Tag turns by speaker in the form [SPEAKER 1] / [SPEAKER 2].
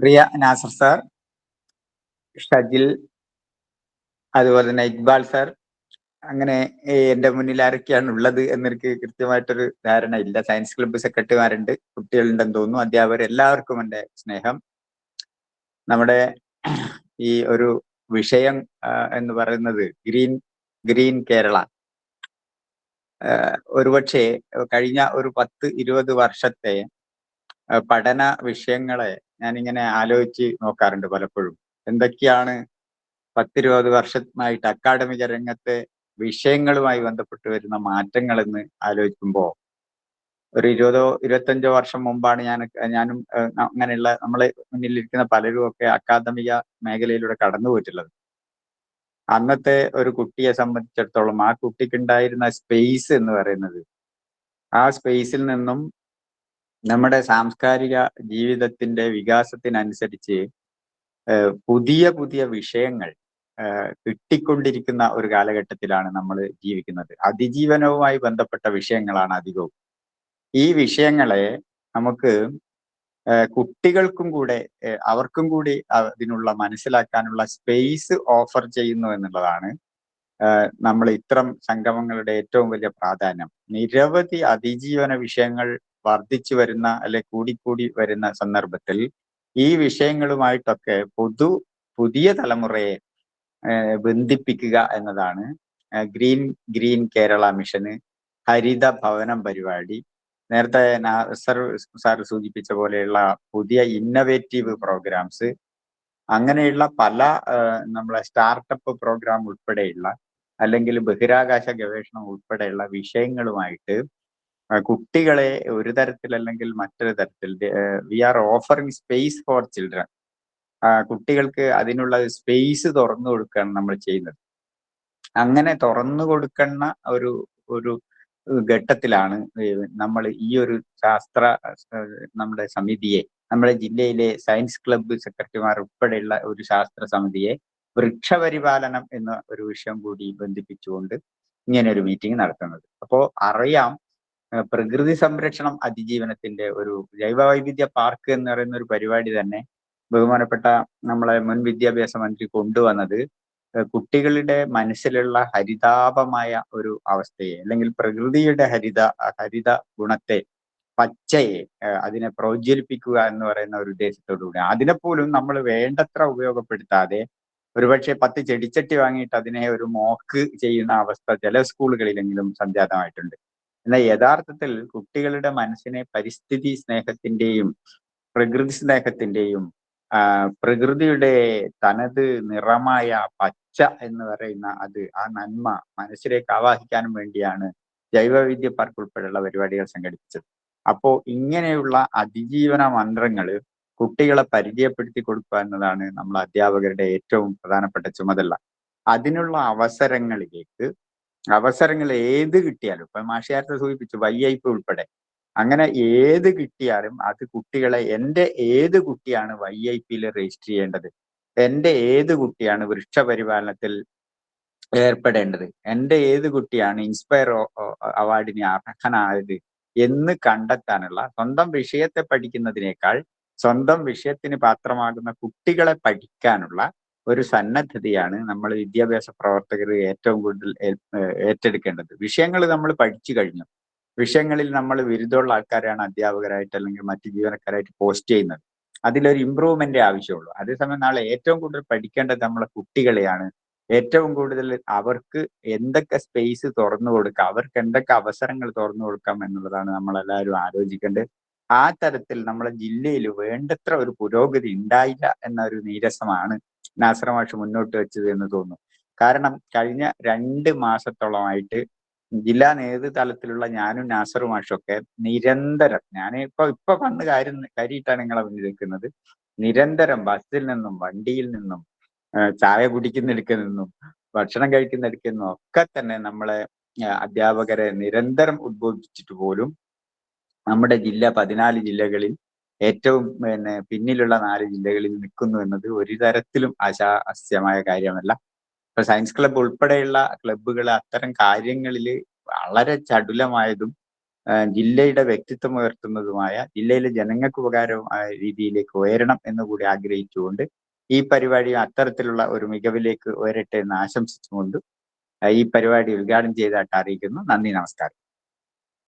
[SPEAKER 1] പ്രിയ Nasar sir Shajil അതുപോലെ തന്നെ Iqbal sir അങ്ങനെ എന്റെ മുന്നിൽ ആരൊക്കെയാണ് ഉള്ളത് എന്നെനിക്ക് കൃത്യമായിട്ടൊരു ധാരണ ഇല്ല. സയൻസ് ക്ലബ്ബ് സെക്രട്ടറിമാരുണ്ട് കുട്ടികളുണ്ടെന്ന് തോന്നുന്നു. അധ്യാപകർ എല്ലാവർക്കും എന്റെ സ്നേഹം. നമ്മുടെ ഈ ഒരു വിഷയം എന്ന് പറയുന്നത് ഗ്രീൻ ഗ്രീൻ കേരള. ഒരുപക്ഷെ കഴിഞ്ഞ ഒരു പത്ത് ഇരുപത് വർഷത്തെ പഠന വിഷയങ്ങളെ ഞാനിങ്ങനെ ആലോചിച്ച് നോക്കാറുണ്ട് പലപ്പോഴും. എന്തൊക്കെയാണ് പത്തിരുപത് വർഷമായിട്ട് അക്കാഡമിക രംഗത്തെ വിഷയങ്ങളുമായി ബന്ധപ്പെട്ട് വരുന്ന മാറ്റങ്ങൾ എന്ന് ആലോചിക്കുമ്പോൾ ഒരു ഇരുപതോ ഇരുപത്തഞ്ചോ വർഷം മുമ്പാണ് ഞാൻ ഞാനും അങ്ങനെയുള്ള നമ്മളെ മുന്നിലിരിക്കുന്ന പലരും ഒക്കെ അക്കാദമിക മേഖലയിലൂടെ കടന്നു പോയിട്ടുള്ളത് അന്നത്തെ ഒരു കുട്ടിയെ സംബന്ധിച്ചിടത്തോളം ആ കുട്ടിക്ക് ഉണ്ടായിരുന്ന സ്പേസ് എന്ന് പറയുന്നത് ആ സ്പേസിൽ നിന്നും നമ്മുടെ സാംസ്കാരിക ജീവിതത്തിന്റെ വികാസത്തിനനുസരിച്ച് പുതിയ പുതിയ വിഷയങ്ങൾ കിട്ടിക്കൊണ്ടിരിക്കുന്ന ഒരു കാലഘട്ടത്തിലാണ് നമ്മൾ ജീവിക്കുന്നത്. അതിജീവനവുമായി ബന്ധപ്പെട്ട വിഷയങ്ങളാണ് അധികവും. ഈ വിഷയങ്ങളെ നമുക്ക് കുട്ടികൾക്കും കൂടെ അവർക്കും കൂടി അതിനുള്ള മനസ്സിലാക്കാനുള്ള സ്പേസ് ഓഫർ ചെയ്യുന്നു എന്നുള്ളതാണ് നമ്മൾ ഇത്തരം സംഗമങ്ങളുടെ ഏറ്റവും വലിയ പ്രാധാന്യം. നിരവധി അതിജീവന വിഷയങ്ങൾ വർദ്ധിച്ചു വരുന്ന അല്ലെ കൂടിക്കൂടി വരുന്ന സന്ദർഭത്തിൽ ഈ വിഷയങ്ങളുമായിട്ടൊക്കെ പൊതു പുതിയ തലമുറയെ ബന്ധിപ്പിക്കുക എന്നതാണ് ഗ്രീൻ ഗ്രീൻ കേരള മിഷന് ഹരിത ഭവനം പരിപാടി. നേരത്തെ നാസർ സാർ സൂചിപ്പിച്ച പോലെയുള്ള പുതിയ ഇന്നവേറ്റീവ് പ്രോഗ്രാംസ് അങ്ങനെയുള്ള പല നമ്മളെ സ്റ്റാർട്ടപ്പ് പ്രോഗ്രാം ഉൾപ്പെടെയുള്ള അല്ലെങ്കിൽ ബഹിരാകാശ ഗവേഷണം ഉൾപ്പെടെയുള്ള വിഷയങ്ങളുമായിട്ട് കുട്ടികളെ ഒരു തരത്തിൽ അല്ലെങ്കിൽ മറ്റൊരു തരത്തിൽ we are offering space for children കുട്ടികൾക്ക് അതിനുള്ള സ്പേസ് തുറന്നു കൊടുക്കുകയാണ് നമ്മൾ ചെയ്യുന്നത്. അങ്ങനെ തുറന്നു കൊടുക്കുന്ന ഒരു ഒരു ഘട്ടത്തിലാണ് നമ്മൾ ഈ ഒരു ശാസ്ത്ര നമ്മുടെ സമിതിയെ നമ്മുടെ ജില്ലയിലെ സയൻസ് ക്ലബ്ബ് സെക്രട്ടറിമാർ ഉൾപ്പെടെയുള്ള ഒരു ശാസ്ത്ര സമിതിയെ വൃക്ഷപരിപാലനം എന്ന ഒരു വിഷയം കൂടി ബന്ധിപ്പിച്ചുകൊണ്ട് ഇങ്ങനെ ഒരു മീറ്റിംഗ് നടത്തുന്നത്. അപ്പോൾ അറിയാം പ്രകൃതി സംരക്ഷണം അതിജീവനത്തിന്റെ ഒരു ജൈവവൈവിധ്യ പാർക്ക് എന്ന് പറയുന്ന ഒരു പരിപാടി തന്നെ ബഹുമാനപ്പെട്ട നമ്മളെ മുൻ വിദ്യാഭ്യാസ മന്ത്രി കൊണ്ടുവന്നത്. കുട്ടികളുടെ മനസ്സിലുള്ള ഹരിതാപമായ ഒരു അവസ്ഥയെ അല്ലെങ്കിൽ പ്രകൃതിയുടെ ഹരിത ഹരിത ഗുണത്തെ പച്ചയെ അതിനെ പ്രോജ്വലിപ്പിക്കുക എന്ന് പറയുന്ന ഒരു ഉദ്ദേശത്തോടുകൂടി. അതിനെപ്പോലും നമ്മൾ വേണ്ടത്ര ഉപയോഗപ്പെടുത്താതെ ഒരുപക്ഷെ പത്ത് ചെടിച്ചട്ടി വാങ്ങിയിട്ട് അതിനെ ഒരു മോക്ക് ചെയ്യുന്ന അവസ്ഥ ചില സ്കൂളുകളിലെങ്കിലും സംജാതമായിട്ടുണ്ട്. എന്നാൽ യഥാർത്ഥത്തിൽ കുട്ടികളുടെ മനസ്സിനെ പരിസ്ഥിതി സ്നേഹത്തിന്റെയും പ്രകൃതി സ്നേഹത്തിന്റെയും പ്രകൃതിയുടെ തനത് നിറമായ പച്ച എന്ന് പറയുന്ന അത് ആ നന്മ മനസ്സിലേക്ക് ആവാഹിക്കാനും വേണ്ടിയാണ് ജൈവവൈദ്യ പാർക്ക് ഉൾപ്പെടെയുള്ള പരിപാടികൾ സംഘടിപ്പിച്ചത്. അപ്പോ ഇങ്ങനെയുള്ള അതിജീവന മന്ത്രങ്ങൾ കുട്ടികളെ പരിചയപ്പെടുത്തി കൊടുക്കുക എന്നതാണ് നമ്മൾ അധ്യാപകരുടെ ഏറ്റവും പ്രധാനപ്പെട്ട ചുമതല. അതിനുള്ള അവസരങ്ങളിലേക്ക് അവസരങ്ങൾ ഏത് കിട്ടിയാലും ഇപ്പൊ മാഷിയാരത്തെ സൂചിപ്പിച്ചു വൈ ഉൾപ്പെടെ അങ്ങനെ ഏത് കിട്ടിയാലും അത് കുട്ടികളെ എന്റെ ഏത് കുട്ടിയാണ് വൈ ഐ പിയിൽ രജിസ്റ്റർ ചെയ്യേണ്ടത്? എന്റെ ഏത് കുട്ടിയാണ് വൃക്ഷപരിപാലനത്തിൽ ഏർപ്പെടേണ്ടത്? എന്റെ ഏത് കുട്ടിയാണ് ഇൻസ്പയർ അവാർഡിന് അർഹനായത് എന്ന് കണ്ടെത്താനുള്ള സ്വന്തം വിഷയത്തെ പഠിക്കുന്നതിനേക്കാൾ സ്വന്തം വിഷയത്തിന് പാത്രമാകുന്ന കുട്ടികളെ പഠിക്കാനുള്ള ഒരു സന്നദ്ധതയാണ് നമ്മൾ വിദ്യാഭ്യാസ പ്രവർത്തകർ ഏറ്റവും കൂടുതൽ ഏറ്റെടുക്കേണ്ടത്. വിഷയങ്ങൾ നമ്മൾ പഠിച്ചു കഴിഞ്ഞു. വിഷയങ്ങളിൽ നമ്മൾ ബിരുദമുള്ള ആൾക്കാരാണ് അധ്യാപകരായിട്ട് അല്ലെങ്കിൽ മറ്റ് ജീവനക്കാരായിട്ട് പോസ്റ്റ് ചെയ്യുന്നത്. അതിലൊരു ഇമ്പ്രൂവ്മെന്റ് ആവശ്യമുള്ളൂ. അതേസമയം നാളെ ഏറ്റവും കൂടുതൽ പഠിക്കേണ്ടത് നമ്മളെ കുട്ടികളെയാണ്. ഏറ്റവും കൂടുതൽ അവർക്ക് എന്തൊക്കെ സ്പേസ് തുറന്നു കൊടുക്കാം അവർക്ക് എന്തൊക്കെ അവസരങ്ങൾ തുറന്നു കൊടുക്കാം എന്നുള്ളതാണ് നമ്മളെല്ലാവരും ആലോചിക്കേണ്ടത്. ആ തരത്തിൽ നമ്മളെ ജില്ലയിൽ വേണ്ടത്ര ഒരു പുരോഗതി ഉണ്ടായില്ല എന്ന ഒരു നീരസമാണ് നാസർ മാഷ് മുന്നോട്ട് വെച്ചത് എന്ന് തോന്നുന്നു. കാരണം കഴിഞ്ഞ രണ്ട് മാസത്തോളമായിട്ട് ജില്ലാ നേതൃതലത്തിലുള്ള ഞാനും നാസറുമാഷൊക്കെ നിരന്തരം ഞാൻ ഇപ്പൊ ഇപ്പൊ വന്ന് കാര്യം കാര്യമായിട്ടാണ് നിങ്ങളെ മുന്നിൽ നിൽക്കുന്നത്. നിരന്തരം ബസ്സിൽ നിന്നും വണ്ടിയിൽ നിന്നും ചായ കുടിക്കുന്നിടക്ക് നിന്നും ഭക്ഷണം കഴിക്കുന്നിടക്ക് നിന്നും ഒക്കെ തന്നെ നമ്മളെ അധ്യാപകരെ നിരന്തരം ഉദ്ബോധിച്ചിട്ട് പോലും നമ്മുടെ ജില്ല പതിനാല് ജില്ലകളിൽ ഏറ്റവും പിന്നെ പിന്നിലുള്ള നാല് ജില്ലകളിൽ നിൽക്കുന്നു എന്നത് ഒരു തരത്തിലും ആശാസ്യമായ കാര്യമല്ല. ഇപ്പൊ സയൻസ് ക്ലബ്ബ് ഉൾപ്പെടെയുള്ള ക്ലബ്ബുകൾ അത്തരം കാര്യങ്ങളിൽ വളരെ ചടുലമായതും ജില്ലയുടെ വ്യക്തിത്വം ഉയർത്തുന്നതുമായ ജില്ലയിലെ ജനങ്ങൾക്ക് ഉപകാരമായ രീതിയിലേക്ക് ഉയരണം എന്ന് കൂടി ആഗ്രഹിച്ചുകൊണ്ട് ഈ പരിപാടി അത്തരത്തിലുള്ള ഒരു മികവിലേക്ക് ഉയരട്ടെ എന്ന് ആശംസിച്ചുകൊണ്ട് ഈ പരിപാടി ഉദ്ഘാടനം ചെയ്തതായിട്ട് അറിയിക്കുന്നു. നന്ദി നമസ്കാരം.